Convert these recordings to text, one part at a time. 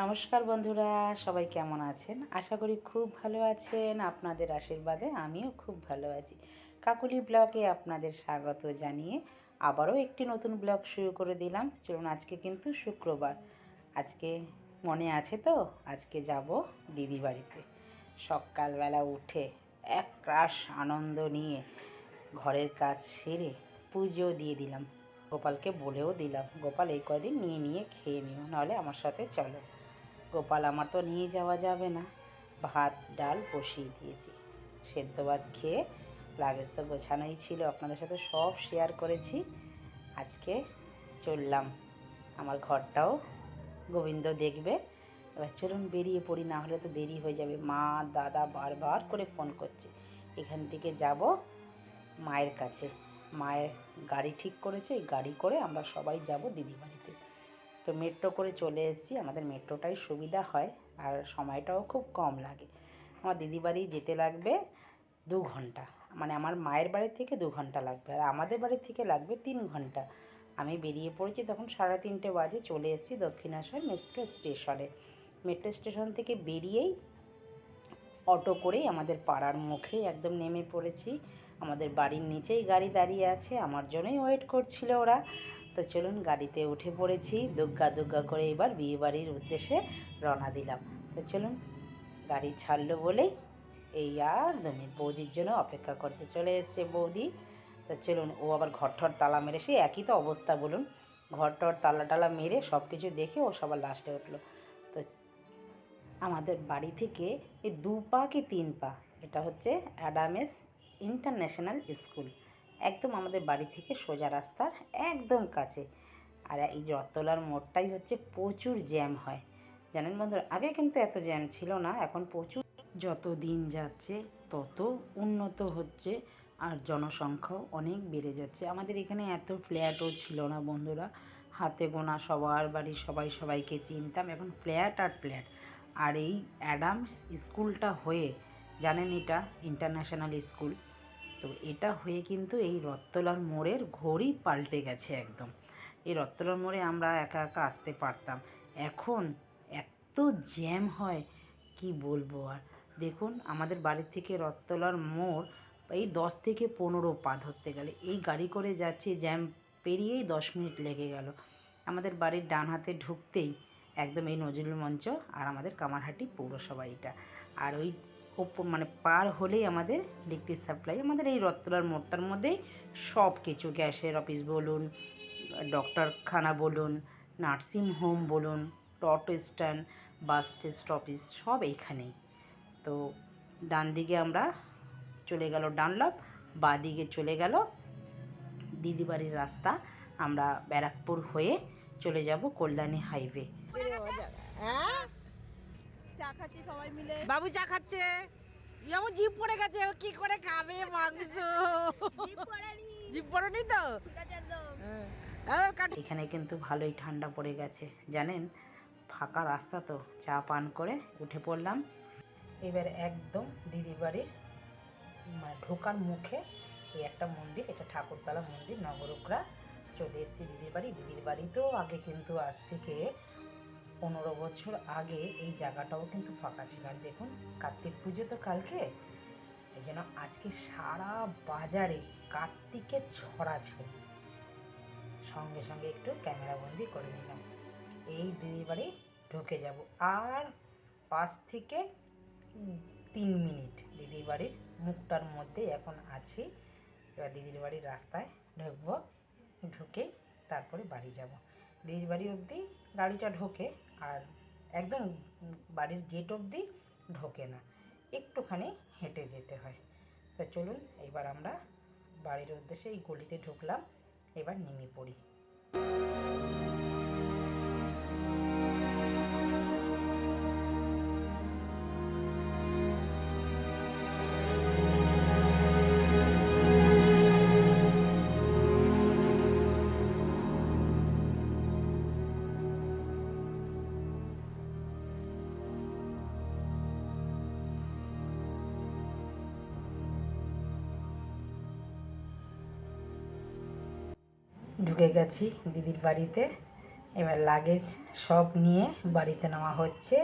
নমস্কার বন্ধুরা, সবাই কেমন আছেন? আশা করি খুব ভালো আছেন। আপনাদের আশীর্বাদে আমিও খুব ভালো আছি। কাকুলি ব্লগে আপনাদের স্বাগত জানিয়ে আবারও একটি নতুন ব্লগ শুরু করে দিলাম। চলুন, আজকে কিন্তু শুক্রবার। আজকে মনে আছে তো? আজকে যাব দিদি বাড়িতে। সকালবেলা উঠে এক রাস আনন্দ নিয়ে ঘরের কাজ সেরে পুজো দিয়ে দিলাম। গোপালকে বলেও দিলাম, গোপাল, এই কদিন নিয়ে নিয়ে খেয়ে নিও, নাহলে আমার সাথে চলো। গোপাল আমার তো নিয়ে যাওয়া যাবে না। ভাত, ডাল বসিয়ে দিয়েছি। সেদ্ধ ভাত খেয়ে লাগেজ তো গোছানোই ছিল, আপনাদের সাথে সব শেয়ার করেছি। আজকে চললাম। আমার ঘরটাও গোবিন্দ দেখবে। এবার চলুন বেরিয়ে পড়ি, না হলে তো দেরি হয়ে যাবে। মা, দাদা বারবার করে ফোন করছে। এখান থেকে যাব মায়ের কাছে। মায়ের গাড়ি ঠিক করেছে গাড়ি করে আমরা সবাই যাব দিদি বাড়িতে তো মেট্রো করে চলে এসেছি, আমাদের মেট্রোটাই সুবিধা হয় আর সময়টাও খুব কম লাগে। আমার দিদি বাড়ি যেতে লাগবে দু ঘণ্টা মানে আমার মায়ের বাড়ি থেকে দু ঘণ্টা লাগবে আর আমাদের বাড়ি থেকে লাগবে তিন ঘণ্টা। আমি বেরিয়ে পড়েছি তখন সাড়ে তিনটে বাজে, চলে এসেছি দক্ষিণেশ্বর মেট্রো স্টেশনে মেট্রো স্টেশন থেকে বেরিয়েই অটো করেই আমাদের পাড়ার মুখে একদম নেমে পড়েছি। আমাদের বাড়ির নিচেই গাড়ি দাঁড়িয়ে আছে, আমার জন্যই ওয়েট করছিল ওরা। তো চলুন গাড়িতে উঠে পড়েছি। দুগ্গা দুগ্গা করে এবার বিয়ে বাড়ির উদ্দেশ্যে রওনা দিলাম। তো চলুন, গাড়ি ছাড়লো বলেই এই আর তুমি বৌদির জন্য অপেক্ষা করছে চলে এসছে বৌদি। তো চলুন, ও আবার ঘর ঠর তালা মেরে সে একই তো অবস্থা বলুন। ঘর টর তালা টালা মেরে সব কিছু দেখে ও সবার লাস্টে উঠল। তো আমাদের বাড়ি থেকে এই দু পা কি তিন পা? এটা হচ্ছে অ্যাডামেস ইন্টারন্যাশনাল স্কুল। একদম আমাদের বাড়ি থেকে সোজা রাস্তার একদম কাছে। আর এই রথতলার মোড়টাই হচ্ছে প্রচুর জ্যাম হয়। জানেন বন্ধুরা, আগে কিন্তু এত জ্যাম ছিল না, এখন প্রচুর। যত দিন যাচ্ছে, তত উন্নত হচ্ছে আর জনসংখ্যাও অনেক বেড়ে যাচ্ছে। আমাদের এখানে এত ফ্ল্যাটও ছিল না বন্ধুরা। হাতে গোনা সবার বাড়ি, সবাই সবাইকে চিনতাম। এখন ফ্ল্যাট আর ফ্ল্যাট। আর এই অ্যাডামস স্কুলটা হয়ে, জানেন এটা? International school. তো এটা হয়ে কিন্তু এই রত্তলার মোড়ের ঘড়ি পাল্টে গেছে একদম। এই রত্তলার মোড়ে আমরা একা একা আসতে পারতাম। এখন এত জ্যাম হয়, কি বলব আর? দেখুন, আমাদের বাড়ি থেকে রত্তলার মোড় এই দশ থেকে পনেরো পা ধরতে গেলে। এই গাড়ি করে যাচ্ছে, জ্যাম পেরিয়েই দশ মিনিট লেগে গেল। আমাদের বাড়ির ডান হাতে ঢুকতেই একদম এই নজরুল মঞ্চ আর আমাদের কামারহাটি পৌরসভা এটা। আর ওই মানে পার হলেই আমাদের ইলেকট্রিক সাপ্লাই আমাদের এই রত্তলার মোড়টার মধ্যেই সব কিছু, গ্যাসের অফিস বলুন ডক্টরখানা বলুন নার্সিং হোম বলুন অটো স্ট্যান্ড বাস স্টপেজ সব এইখানেই। তো ডান দিকে আমরা চলে গেল ডানলপ, বা দিকে চলে গেল দিদি বাড়ির রাস্তা। আমরা ব্যারাকপুর হয়ে চলে যাব কল্যাণী হাইওয়ে হ্যাঁ? চা খাচ্ছি সবাই মিলে। বাবু চা খাচ্ছে। যেমন জিপ পড়ে গেছে ও কি করে খাবে মাংস? জিপ পড়েনি। তো? ঠিক আছে একদম। হ্যাঁ। কাট এখানে কিন্তু ভালোই ঠান্ডা পড়ে গেছে জানেন? ফাঁকা রাস্তা তো চা পান করে উঠে পড়লাম। এবার একদম দিদির বাড়ির মানে ঢোকার মুখে এই একটা মন্দির এটা ঠাকুরতলা মন্দির নগরকরা। চলে এসেছি দিদির বাড়ি। দিদির বাড়িতেও আগে কিন্তু আজ থেকে পনেরো বছর আগে এই জায়গাটাও কিন্তু ফাঁকা ছিল। আর দেখুন, কার্তিক পুজো তো কালকে। এই জন্য আজকে সারা বাজারে কার্তিকের ছড়াছড়ি। সঙ্গে সঙ্গে একটু ক্যামেরা বন্দি করে নিলাম। এই দিদির বাড়ি ঢুকে যাব। আর পাঁচ থেকে তিন মিনিট দিদির বাড়ির মুখটার মধ্যে এখন আছি। এবার দিদির বাড়ির রাস্তায় ঢুকবো। ঢুকে তারপরে বাড়ি যাব। দিদির বাড়ি অবধি গাড়িটা ঢোকে। আর একদম বাড়ির গেট অবধি ঢোকে না, একটুখানি হেঁটে যেতে হয়। তা চলুন, এবার আমরা বাড়ির উদ্দেশ্যে এই গলিতে ঢুকলাম, এবার নেমে পড়ি। ঢুকে গেছি দিদির বাড়িতে। এবার লাগেজ সব নিয়ে বাড়িতে নেওয়া হচ্ছে।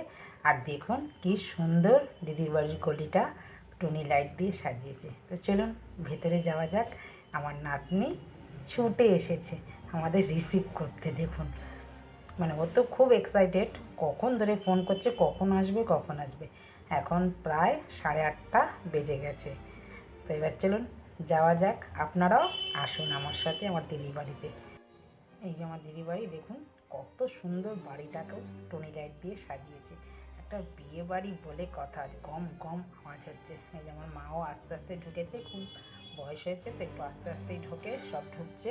আর দেখুন কি সুন্দর দিদির বাড়ির গলিটা টুনি লাইট দিয়ে সাজিয়েছে। তো চলুন ভেতরে যাওয়া যাক। আমার নাতনি ছুটে এসেছে আমাদের রিসিভ করতে, দেখুন। মানে ও তো খুব এক্সাইটেড কখন ধরে ফোন করছে, কখন আসবে কখন আসবে? এখন প্রায় সাড়ে আটটা বেজে গেছে। তো এবার চলুন যাওয়া যাক, আপনারাও আসুন আমার সাথে, আমার দিদি বাড়িতে। এই যে আমার দিদি বাড়ি, দেখুন কত সুন্দর বাড়িটাকেও টনি লাইট দিয়ে সাজিয়েছে। একটা বিয়ে বাড়ি বলে কথা আছে গম গম আওয়াজ হচ্ছে। এই যে আমার মাও আস্তে আস্তে ঢুকেছে, খুব বয়স হয়েছে তো একটু আস্তে আস্তেই ঢোকে, সব ঢুকছে।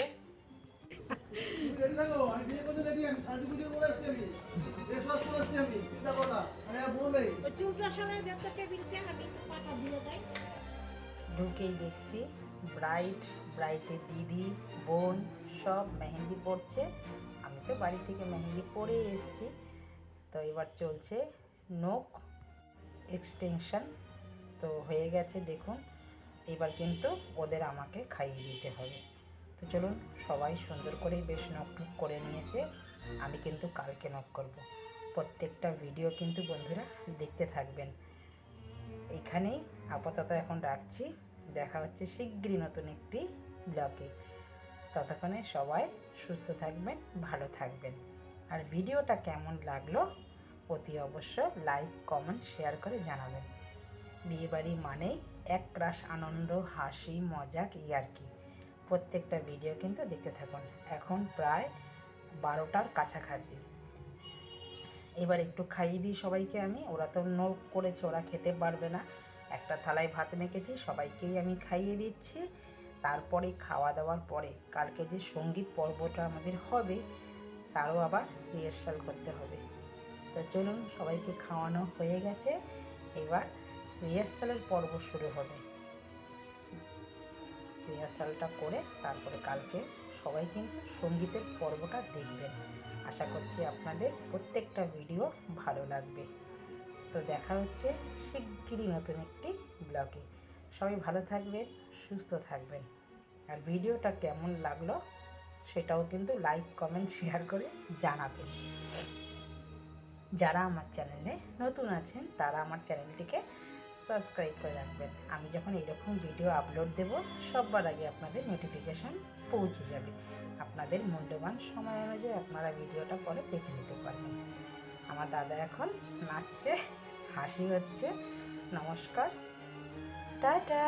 চুলটা আমি দিয়ে যাই। ঢুকেই দেখছি। ব্রাইট, ব্রাইটের দিদি, বোন, সব মেহেন্দি পড়ছে আমি তো বাড়ি থেকে মেহেন্দি পরে এসেছি। তো এবার চলছে নোক এক্সটেনশন তো হয়ে গেছে, দেখুন। এবার কিন্তু ওদের আমাকে খাইয়ে দিতে হবে। তো চলুন, সবাই সুন্দর করেই বেশ নক টক করে নিয়েছে। আমি কিন্তু কালকে নক করব। প্রত্যেকটা ভিডিও কিন্তু বন্ধুরা দেখতে থাকবেন। এখানেই আপাতত এখন রাখছি। দেখা হচ্ছে শিগগিরই নতুন একটি ব্লগে। ততক্ষণে সবাই সুস্থ থাকবেন, ভালো থাকবেন। আর ভিডিওটা কেমন লাগল অতি অবশ্য লাইক, কমেন্ট, শেয়ার করে জানাবেন। বিয়েবাড়ি মানেই এক রাস আনন্দ, হাসি, মজাক ইয়ার্কি প্রত্যেকটা ভিডিও কিন্তু দেখতে থাকুন। এখন প্রায় বারোটার কাছাকাছি। এবার একটু খাইয়ে দিই সবাইকে আমি। ওরা তো নো করেছে, ওরা খেতে পারবে না। একটা থালায় ভাত মেখেছি, সবাইকেই আমি খাইয়ে দিচ্ছি। তারপরে খাওয়া দাওয়ার পরে, কালকে যে সংগীত পর্বটা আমাদের হবে, তারও আবার রিহার্সাল করতে হবে। তো চলুন, সবাইকে খাওয়ানো হয়ে গেছে। এবার রিহার্সালের পর্ব শুরু হবে। রিহার্সালটা করে তারপরে কালকে সবাই কিন্তু সঙ্গীতের পর্বটা দেখবেন। আশা করছি আপনাদের প্রত্যেকটা ভিডিও ভালো লাগবে। তো দেখা হচ্ছে শিগগিরই নতুন একটি ব্লগে। সবাই ভালো থাকবেন, সুস্থ থাকবেন। আর ভিডিওটা কেমন লাগল সেটাও কিন্তু লাইক কমেন্ট শেয়ার করে জানাবেন। যারা আমার চ্যানেলে নতুন আছেন, তারা আমার চ্যানেলটিকে সাবস্ক্রাইব করে রাখবেন। আমি যখন এরকম ভিডিও আপলোড দেব, সববার আগে আপনাদের নোটিফিকেশান পৌঁছে যাবে। আপনাদের মূল্যবান সময় অনুযায়ী আপনারা ভিডিওটা পরে দেখে নিতে পারবেন। আমার দাদা এখন নাচছে হাসি হচ্ছে। নমস্কার। টাটা।